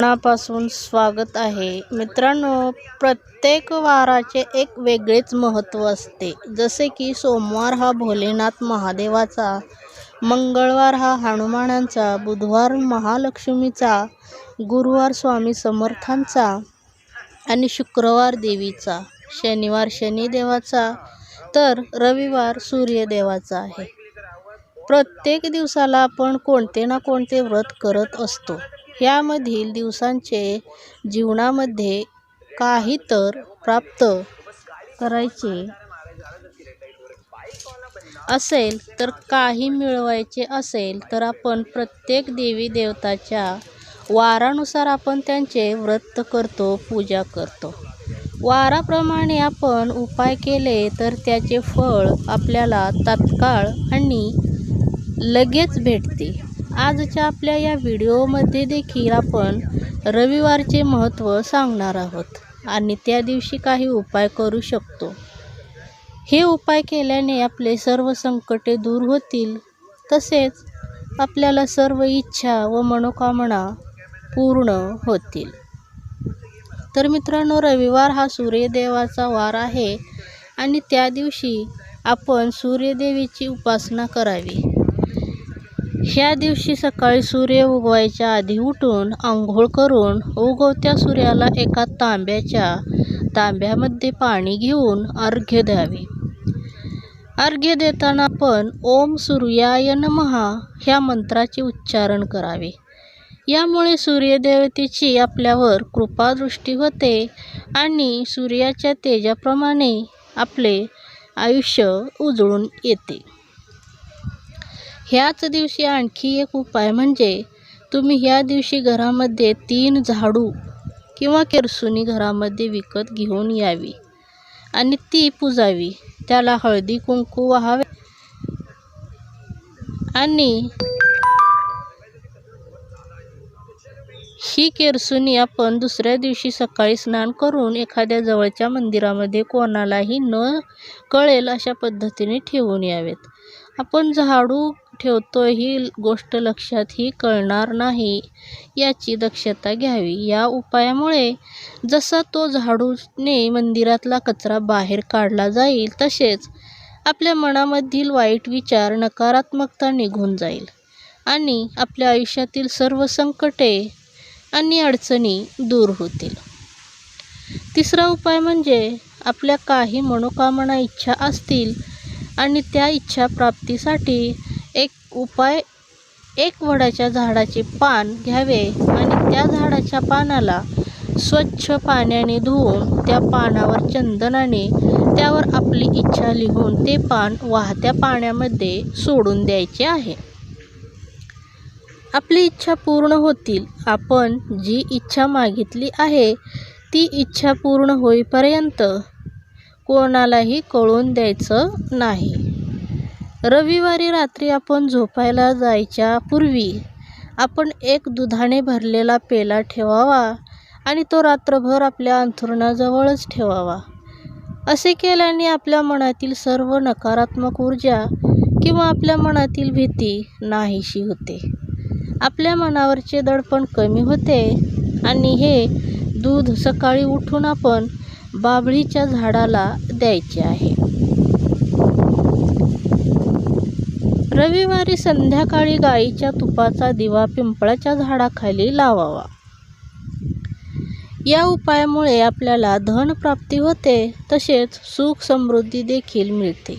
मनापासून स्वागत आहे. मित्रांनो प्रत्येक वाराचे एक वेगळेच महत्त्व असते. जसे की सोमवार हा भोलेनाथ महादेवाचा मंगळवार हा हनुमानांचा बुधवार महालक्ष्मीचा गुरुवार स्वामी समर्थांचा आणि शुक्रवार देवीचा. शनिवार शनिदेवाचा तर रविवार सूर्यदेवाचा आहे. प्रत्येक दिवसाला आपण कोणते ना कोणते व्रत करत असतो. यामधील दिवसांचे जीवनामध्ये काही तर प्राप्त करायचे असेल तर काही मिळवायचे असेल तर आपण प्रत्येक देवी देवताच्या वारानुसार आपण त्यांचे व्रत करतो पूजा करतो. वाराप्रमाणे आपण उपाय केले तर त्याचे फळ आपल्याला तात्काळ आणि लगेच भेटते. आजच्या आपल्या या व्हिडिओमध्ये देखील आपण रविवारचे महत्त्व सांगणार आहोत आणि त्या दिवशी काही उपाय करू शकतो. हे उपाय केल्याने आपले सर्व संकटे दूर होतील. तसेच आपल्याला सर्व इच्छा व मनोकामना पूर्ण होतील. तर मित्रांनो रविवार हा सूर्यदेवाचा वार आहे आणि त्या दिवशी आपण सूर्यदेवीची उपासना करावी. ह्या दिवशी सकाळी सूर्य उगवायच्या आधी उठून आंघोळ करून उगवत्या सूर्याला एका तांब्याच्या तांब्यामध्ये पाणी घेऊन अर्घ्य द्यावे. अर्घ्य देताना आपण ओम सूर्याय नमहा ह्या मंत्राचे उच्चारण करावे. यामुळे सूर्यदेवतेची आपल्यावर कृपादृष्टी होते आणि सूर्याच्या तेजाप्रमाणे आपले आयुष्य उजळून येते. ह्याच दिवशी आणखी एक उपाय म्हणजे तुम्ही ह्या दिवशी घरामध्ये तीन झाडू किंवा केरसुनी घरामध्ये विकत घेऊन यावी आणि ती पुजावी. त्याला हळदी कुंकू व्हावे आणि ही केरसुनी आपण दुसऱ्या दिवशी सकाळी स्नान करून एखाद्या जवळच्या मंदिरामध्ये कोणालाही न कळेल अशा पद्धतीने ठेवून यावेत. आपण झाडू ठेवतो ही गोष्ट लक्षातही कळणार नाही. याची दक्षता घ्यावी. या उपायामुळे जसा तो झाडूने मंदिरातला कचरा बाहेर काढला जाईल तसेच आपल्या मनामधील वाईट विचार नकारात्मकता निघून जाईल आणि आपल्या आयुष्यातील सर्व संकटे आणि अडचणी दूर होतील. तिसरा उपाय म्हणजे आपल्या काही मनोकामना इच्छा असतील आणि त्या इच्छा प्राप्तीसाठी उपाय एक वडाच्या झाडाचे पान घ्यावे आणि त्या झाडाच्या पानाला स्वच्छ पाण्याने धुवून त्या पानावर चंदनाने त्यावर आपली इच्छा लिहून ते पान वाहत्या पाण्यामध्ये सोडून द्यायचे आहे. आपली इच्छा पूर्ण होतील. आपण जी इच्छा मागितली आहे ती इच्छा पूर्ण होईपर्यंत कोणालाही कळून द्यायचं नाही. रविवारी रात्री आपण झोपायला जायच्या पूर्वी आपण एक दुधाने भरलेला पेला ठेवावा आणि तो रात्रभर आपल्या अंथरुणाजवळच ठेवावा. असे केल्याने आपल्या मनातील सर्व नकारात्मक ऊर्जा किंवा आपल्या मनातील भीती नाहीशी होते. आपल्या मनावरचे दडपण कमी होते आणि हे दूध सकाळी उठून आपण बाभळीच्या झाडाला द्यायचे आहे. रविवारी संध्याकाळी गाईच्या तुपाचा दिवा पिंपळाच्या झाडाखाली लावावा. या उपायामुळे आपल्याला धनप्राप्ती होते तसेच सुख समृद्धी देखील मिळते.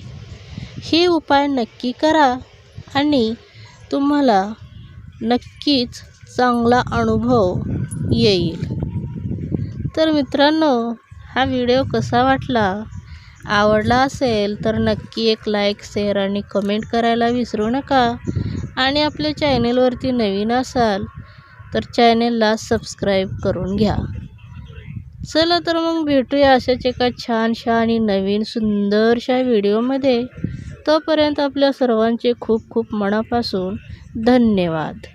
हे उपाय नक्की करा आणि तुम्हाला नक्कीच चांगला अनुभव येईल. तर मित्रांनो हा व्हिडिओ कसा वाटला? आवडला असेल तर नक्की एक लाईक शेअर आणि कमेंट करायला विसरू नका. आणि आपल्या चॅनेलवरती नवीन असाल तर चॅनेलला सबस्क्राईब करून घ्या. चला तर मग भेटूया अशाच एका छानशा आणि नवीन सुंदरशा व्हिडिओमध्ये तोपर्यंत आपल्या सर्वांचे खूप खूप मनापासून धन्यवाद.